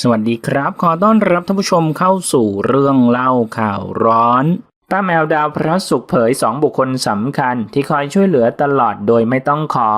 สวัสดีครับ ขอต้อนรับท่านผู้ชมเข้าสู่เรื่องเล่าข่าวร้อนป้าแมวดาวพระสุขเผยสองบุคคลสำคัญที่คอยช่วยเหลือตลอดโดยไม่ต้องขอ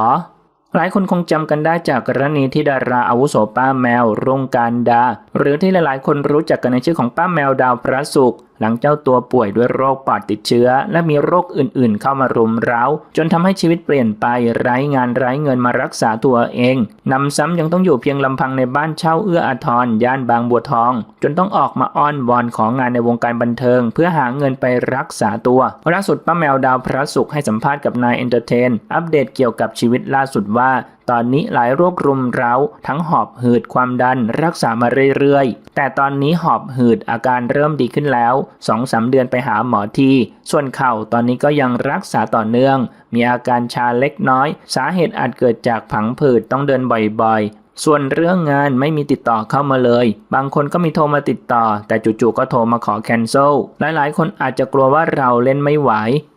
หลายคนคงจำกันได้จากกรณีที่ดาราอาวุโสป้าแมวรุ่งการดา หรือที่หลายๆ คนรู้จักกันในชื่อของป้าแมวดาวพระสุขหลังเจ้าตัวป่วยด้วยโรคปอดติดเชื้อ และมีโรคอื่นๆ เข้ามารุมเร้า จนทำให้ชีวิตเปลี่ยนไปไร้งานไร้เงินมารักษาตัวเองนำซ้ำยังต้องอยู่เพียงลำพังในบ้านเช่าเอื้ออาทรย่านบางบัวทอง จนต้องออกมาอ้อนวอนของงานในวงการบันเทิง เพื่อหาเงินไปรักษาตัวล่าสุดป้าแมวดาวพระสุขให้สัมภาษณ์กับนายเอนเตอร์เทนอัปเดตเกี่ยวกับชีวิตล่าสุดว่า ตอนนี้หลายโรครุมเร้า ทั้งหอบหืดความดันรักษามาเรื่อยๆ แต่ตอนนี้หอบหืดอาการเริ่มดีขึ้นแล้ว2องสาเดือนไปหาหมอที ส่วนเข่าตอนนี้ก็ยังรักษาต่อเนื่อง มีอาการชาเล็กน้อย สาเหตุอาจเกิดจากผังผืดต้องเดินบ่อยๆส่วนเรื่องงานไม่มีติดต่อเข้ามาเลย บางคนก็มีโทรมาติดต่อ แต่จู่ๆก็โทรมาขอแคนเซิล หลายๆ คนอาจจะกลัวว่าเราเล่นไม่ไหว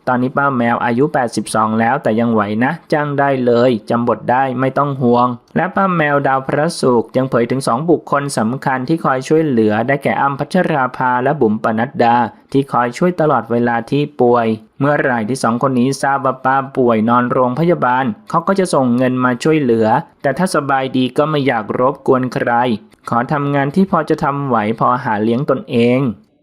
ตอนนี้ป้าแมวอายุ 82 แล้วแต่ยังไหวนะ จ้างได้เลยจำบทได้ไม่ต้องห่วง และป้าแมวดาวพระสุขยังเผยถึง 2 บุคคลสำคัญที่คอยช่วยเหลือ ได้แก่อ้ำพัชราภาและบุ๋มปนัดดา ที่คอยช่วยตลอดเวลาที่ป่วย เมื่อไหร่ที่สองคนนี้ทราบว่าป้าป่วยนอนโรงพยาบาล เขาก็จะส่งเงินมาช่วยเหลือ แต่ถ้าสบายดีก็ไม่อยากรบกวนใคร ขอทำงานที่พอจะทำไหวพอหาเลี้ยงตนเอง